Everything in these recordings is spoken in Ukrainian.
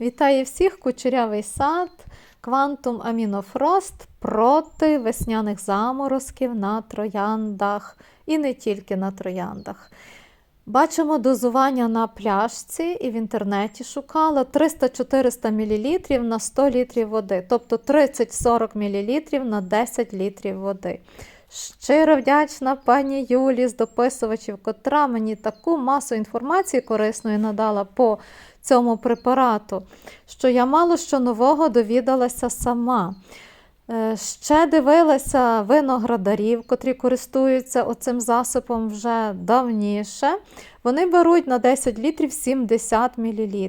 Вітаю всіх! Кучерявий сад, квантум амінофрост проти весняних заморозків на трояндах і не тільки на трояндах. Бачимо дозування на пляшці і в інтернеті шукала 300-400 мл на 100 літрів води, тобто 30-40 мл на 10 літрів води. Щиро вдячна пані Юлі з дописувачів, котра мені таку масу інформації корисної надала по цьому препарату, що я мало що нового довідалася сама. Е, Ще дивилася виноградарів, котрі користуються оцим засобом вже давніше. Вони беруть на 10 літрів 70 мл.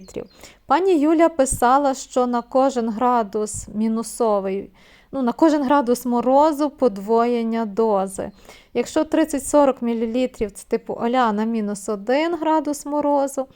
Пані Юля писала, що на кожен градус мінусовий, ну, на кожен градус морозу подвоєння дози. Якщо 30-40 мл це типу оля на мінус 1 градус морозу,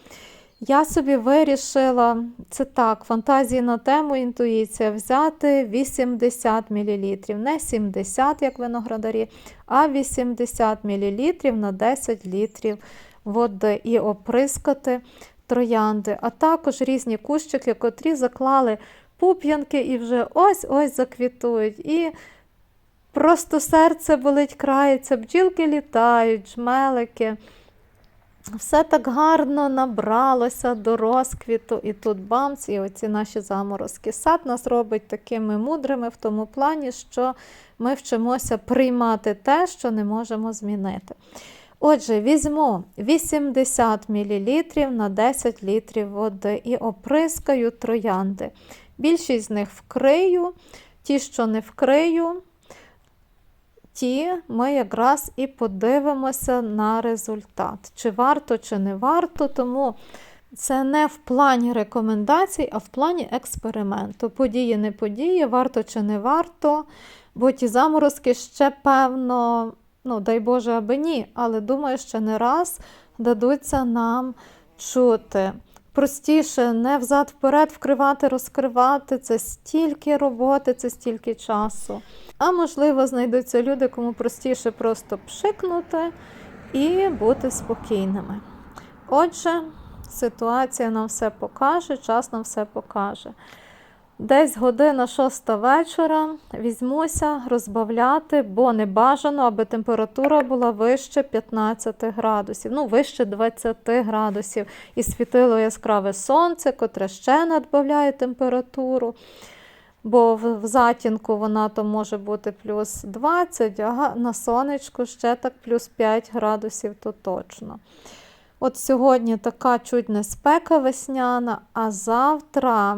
я собі вирішила, це так, фантазії на тему інтуїція, взяти 80 мл. Не 70, як виноградарі, а 80 мл на 10 літрів води і оприскати троянди, а також різні кущики, котрі заклали пуп'янки і вже ось-ось заквітують. І просто серце болить, крається, бджілки літають, жмелики. Все так гарно набралося до розквіту, і тут бамц, і оці наші заморозки. Сад нас робить такими мудрими в тому плані, що ми вчимося приймати те, що не можемо змінити. Отже, візьму 80 мл на 10 літрів води і оприскаю троянди. Більшість з них вкрию, ті, що не вкрию, ті ми якраз і подивимося на результат. Чи варто, чи не варто, тому це не в плані рекомендацій, а в плані експерименту. Події, не події, варто чи не варто, бо ті заморозки ще певно, ну дай Боже, аби ні, але думаю, ще не раз дадуться нам чути. Простіше не взад-вперед вкривати, розкривати це стільки роботи, це стільки часу. А можливо, знайдуться люди, кому простіше просто пшикнути і бути спокійними. Отже, ситуація нам все покаже, час нам все покаже. Десь година шоста вечора візьмуся розбавляти, бо не бажано, аби температура була вище 15 градусів, ну вище 20 градусів. І світило яскраве сонце, котре ще надбавляє температуру. Бо в, затінку вона то може бути плюс 20, а на сонечку ще так плюс 5 градусів, то точно. От сьогодні така чуть не спека весняна, а завтра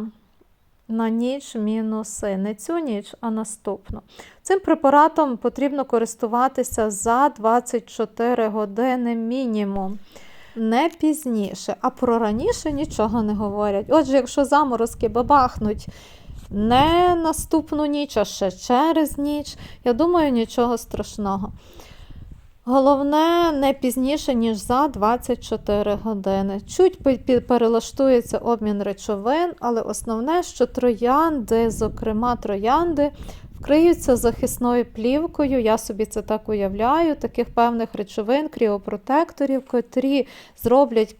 на ніч мінуси. Не цю ніч, а наступну. Цим препаратом потрібно користуватися за 24 години мінімум. Не пізніше, а про раніше нічого не говорять. Отже, якщо заморозки бабахнуть не наступну ніч, а ще через ніч, я думаю, нічого страшного. Головне, не пізніше, ніж за 24 години. Чуть перелаштується обмін речовин, але основне, що троянди, зокрема троянди, вкриються захисною плівкою. Я собі це так уявляю, таких певних речовин, кріопротекторів, котрі зроблять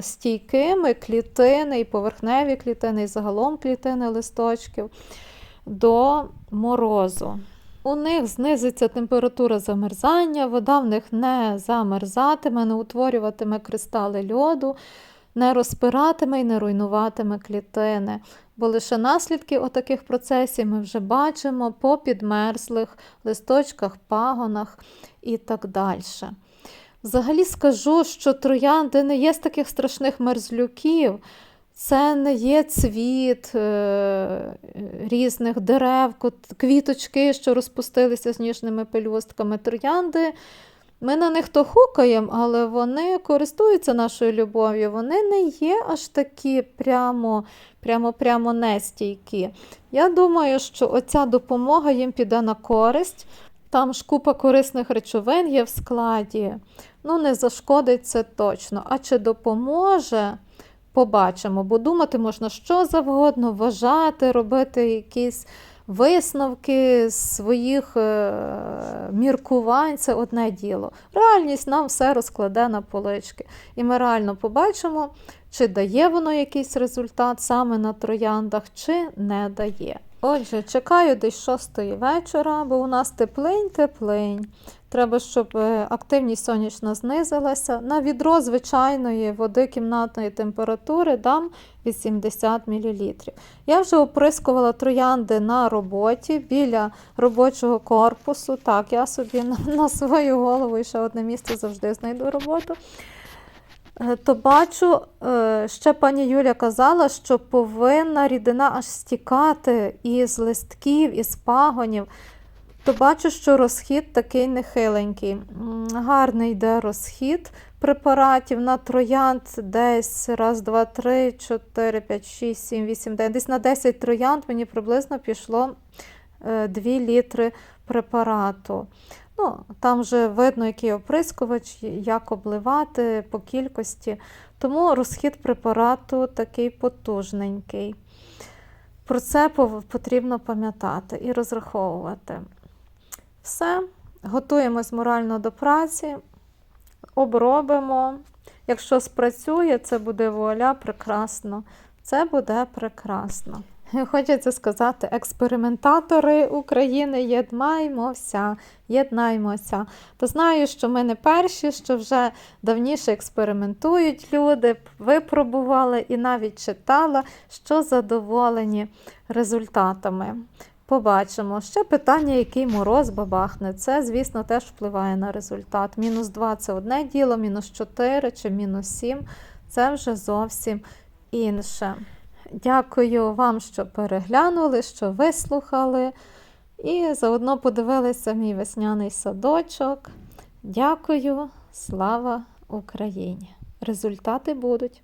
стійкими клітини, і поверхневі клітини, і загалом клітини листочків до морозу. У них знизиться температура замерзання, вода в них не замерзатиме, не утворюватиме кристали льоду, не розпиратиме і не руйнуватиме клітини. Бо лише наслідки отаких процесів ми вже бачимо по підмерзлих листочках, пагонах і так далі. Взагалі скажу, що троянди не є з таких страшних мерзлюків. Це не є цвіт е, різних дерев, квіточки, що розпустилися з ніжними пелюстками. Троянди. Ми на них то хукаємо, але вони користуються нашою любов'ю. Вони не є аж такі прямо прямо, прямо нестійкі. Я думаю, що оця допомога їм піде на користь. Там ж купа корисних речовин є в складі. Ну, не зашкодить це точно. А чи допоможе? Побачимо, бо думати можна що завгодно, вважати, робити якісь висновки своїх е, міркувань це одне діло. Реальність нам все розкладе на полички. І ми реально побачимо, чи дає воно якийсь результат саме на трояндах, чи не дає. Отже, чекаю десь 6 вечора, бо у нас теплень-теплень. Треба, щоб е, активність сонячна знизилася. На відро звичайної води кімнатної температури дам 80 мл. Я вже оприскувала троянди на роботі біля робочого корпусу. Так, я собі на, на свою голову і ще одне місце завжди знайду роботу. Е, То бачу, е, ще пані Юля казала, що повинна рідина аж стікати із листків, із пагонів. То бачу, що розхід такий нехиленький. Гарний йде розхід препаратів на троянд десь раз, два, три, чотири, п'ять, шість, сім, вісім, дев'ять. Десь на 10 троянд мені приблизно пішло 2 літри препарату. Ну, там вже видно, який оприскувач, як обливати по кількості. Тому розхід препарату такий потужненький. Про це потрібно пам'ятати і розраховувати. Все, готуємось морально до праці, обробимо. Якщо спрацює, це буде вуаля прекрасно. Це буде прекрасно. Хочеться сказати, експериментатори України, єднаймося, єднаймося. То знаю, що ми не перші, що вже давніше експериментують люди, випробували і навіть читала, що задоволені результатами. Побачимо. Ще питання, який мороз бабахне. Це, звісно, теж впливає на результат. Мінус 2 це одне діло, мінус 4 чи мінус 7 це вже зовсім інше. Дякую вам, що переглянули, що вислухали. І заодно подивилися мій весняний садочок. Дякую, слава Україні! Результати будуть.